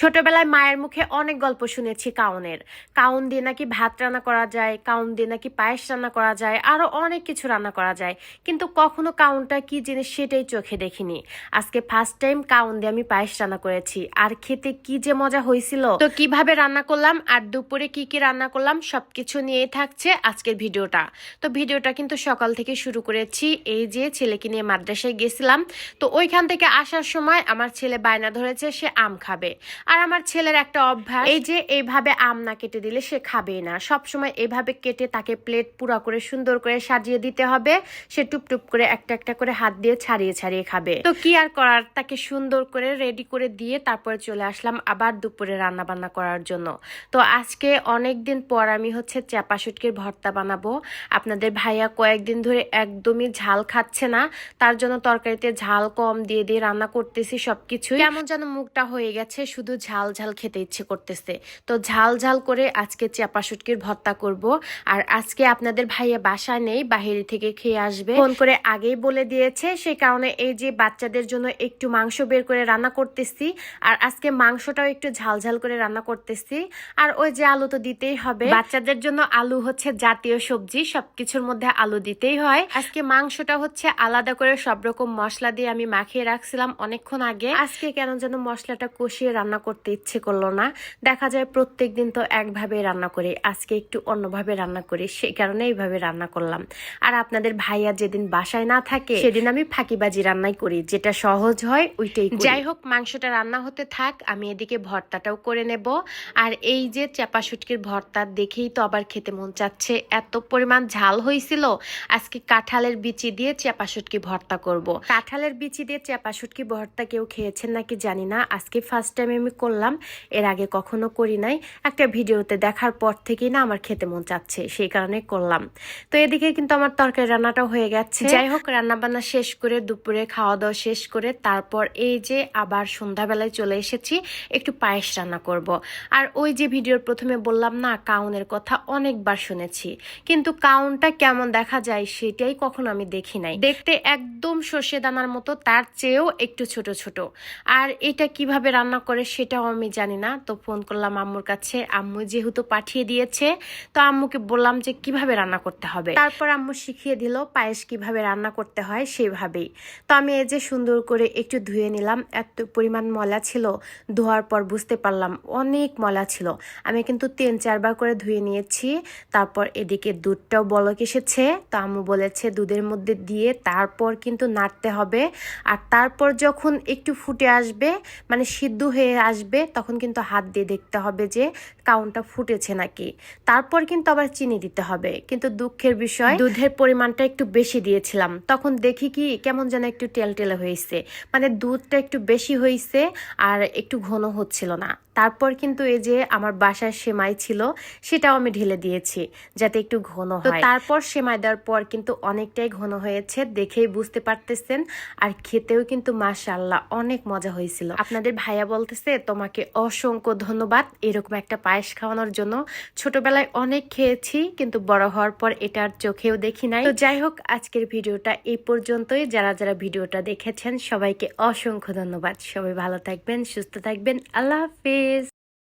ছোটবেলায় মায়ের মুখে অনেক গল্প শুনেছি কাউনের। কাউন দিয়ে নাকি ভাত রান্না করা যায়, কাউন দিয়ে নাকি পায়েস রান্না করা যায়, আরও অনেক কিছু রান্না করা যায়। কিন্তু কখনো কাউনটা কি জিনিস সেটাই চোখে দেখিনি। আজকে ফার্স্ট টাইম কাউন দিয়ে আমি পায়েস রান্না করেছি। আর খেতে কি যে মজা হয়েছিল, তো কীভাবে রান্না করলাম, আর দুপুরে কি কি রান্না করলাম, সবকিছু নিয়েই থাকছে আজকের ভিডিওটা। তো ভিডিওটা কিন্তু সকাল থেকে শুরু করেছি, এই যে ছেলেকে নিয়ে মাদ্রাসায় গেছিলাম। তো ওইখান থেকে আসার সময় আমার ছেলে বায়না ধরেছে, সে আম খাবে। আর আমার ছেলের একটা অভ্যাস এই যে এইভাবে আম না কেটে দিলে সে খাবেই না। সব সময় এইভাবে কেটে তাকে প্লেট পুরা করে সুন্দর করে সাজিয়ে দিতে হবে। সে টুপ টুপ করে একটা একটা করে হাত দিয়ে ছাড়িয়ে ছাড়িয়ে খাবে। তো কি আর করার? তাকে সুন্দর করে রেডি করে দিয়ে তারপরে চলে আসলাম আবার দুপুরে রান্না বান্না করার জন্য। তো আজকে অনেক দিন পর আমি হচ্ছে চাপা শুটকির ভর্তা বানাবো। আপনাদের ভাইয়া কয়েকদিন ধরে একদমই ঝাল খাচ্ছে না। তার জন্য তরকারিতে ঝাল কম দিয়ে দিয়ে রান্না করতেছি সবকিছু কেমন যেন মুখটা হয়ে গেছে শুধু ঝাল ঝাল খেতে ইচ্ছে করতেছে। তো ঝাল ঝাল করে আজকে চাপা শুটকির ভর্তা করব। আর আজকে আপনাদের ভাইয়া বাসায় নেই, বাহিরে থেকে খেয়ে আসবে। ফোন করে আগেই বলে দিয়েছে সেই কারণে এই যে বাচ্চাদের জন্য একটু মাংস বের করে রান্না করতেছি। আর আজকে মাংসটাও একটু ঝাল ঝাল করে রান্না করতেছি। আর ওই যে আলু তো দিতেই হবে। বাচ্চাদের জন্য আলু হচ্ছে জাতীয় সবজি, সবকিছুর মধ্যে আলু দিতেই হয়। আজকে মাংসটা হচ্ছে আলাদা করে সব রকম মশলা দিয়ে আমি মাখিয়ে রাখছিলাম অনেকক্ষণ আগে। আজকে কেন যেন মশলাটা কষিয়ে রান্না করতে ইচ্ছে করল না। দেখা যায় প্রত্যেক দিন তো একভাবে রান্না করি আজকে একটু অন্যভাবে রান্না করি সেই কারণে এইভাবে রান্না করলাম। আর আপনাদের ভাইয়া যেদিন বাসায় না থাকে সেদিন আমি ফাঁকিবাজি রান্নাই করি যেটা সহজ হয় ওইটাই যাই হোক মাংসটা রান্না হতে থাক আমি এদিকে ভর্তাটাও করে নেব। আর এই যে চাপা শুটকির ভর্তা দেখেই তো আবার খেতে মন চাচ্ছে। এত পরিমাণ ঝাল হয়েছিল আজকে কাঁঠালের বিচি দিয়ে চাপা শুটকি ভর্তা করব। কাঁঠালের বিচি দিয়ে চাপা শুটকি ভর্তা কেউ খেয়েছেন নাকি জানি না আজকে ফার্স্ট টাইম আমি করলাম। এর আগে কখনো করি নাই। একটা ভিডিওতে দেখার পর থেকেই না আমার খেতে মন চাচ্ছে সেই কারণে করলাম। তো এদিকে কিন্তু আমার তরকারি রান্নাটাও হয়ে গেছে। যাই হোক রান্না বান্না শেষ করে দুপুরে খাওয়া দাওয়া শেষ করে তারপর এই যে আবার সন্ধ্যাবেলায় চলে এসেছি একটু পায়েস রান্না করব। আর ওই যে ভিডিওর প্রথমে বললাম না কাউনের কথা অনেকবার শুনেছি। কিন্তু কাউনটা কেমন দেখা যায় সেটাই কখনো আমি দেখি নাই। দেখতে একদম সর্ষে দানার মতো তার চেয়েও একটু ছোট ছোট। আর এটা কীভাবে রান্না করে সেটাও আমি জানি না, তো ফোন করলাম আম্মুর কাছে। আম্মু যেহেতু পাঠিয়ে দিয়েছে, তো আম্মুকে বললাম যে কীভাবে রান্না করতে হবে। তারপর আম্মু শিখিয়ে দিল পায়েস কীভাবে রান্না করতে হয় সেভাবেই। তো আমি এই যে সুন্দর করে একটু ধুয়ে নিলাম, এত পরিমাণ ময়লা ছিল, ধোয়ার পর বুঝতে পারলাম অনেক ময়লা ছিল। আমি কিন্তু তিন চারবার করে ধুয়ে নিয়েছি, তারপর এদিকে দুধটাও বলক এসেছে। তো আম্মু বলেছে দুধের মধ্যে দিয়ে তারপর কিন্তু নাড়তে হবে। আর তারপর যখন একটু ফুটে আসবে মানে সিদ্ধ হয়ে আসবে তখন কিন্তু হাত দিয়ে দেখতে হবে যে কাউনটা ফুটেছে নাকি। তারপর কিন্তু আবার চিনি দিতে হবে। কিন্তু দুঃখের বিষয় দুধের পরিমাণটা একটু বেশি দিয়েছিলাম। তখন দেখি কি কেমন যেন একটু টেলটেলে হয়েছে। মানে দুধটা একটু বেশি হয়েছে আর একটু ঘন হচ্ছিল না। তারপর কিন্তু এই যে আমার বাসার সেমাই ছিল সেটাও আমি ঢেলে দিয়েছি যাতে একটু ঘন হয়। তারপর সেমাই দেওয়ার পর কিন্তু অনেকটাই ঘন হয়েছে দেখেই বুঝতে পারতেছেন। আর খেতেও কিন্তু মাশাআল্লাহ অনেক মজা হয়েছিল। আপনাদের ভাইয়া বলতেছে তোমাকে অসংখ্য ধন্যবাদ। এরকম একটা পায়েস খাওয়ানোর জন্য ছোটবেলায় অনেক খেয়েছি, কিন্তু বড় হওয়ার পর এটার চোখেও দেখি নাই। তো যাই হোক, আজকের ভিডিওটা এই পর্যন্তই। যারা যারা ভিডিওটা দেখেছেন, সবাইকে অসংখ্য ধন্যবাদ। সবাই ভালো থাকবেন, সুস্থ থাকবেন। আল্লাহ হাফিজ।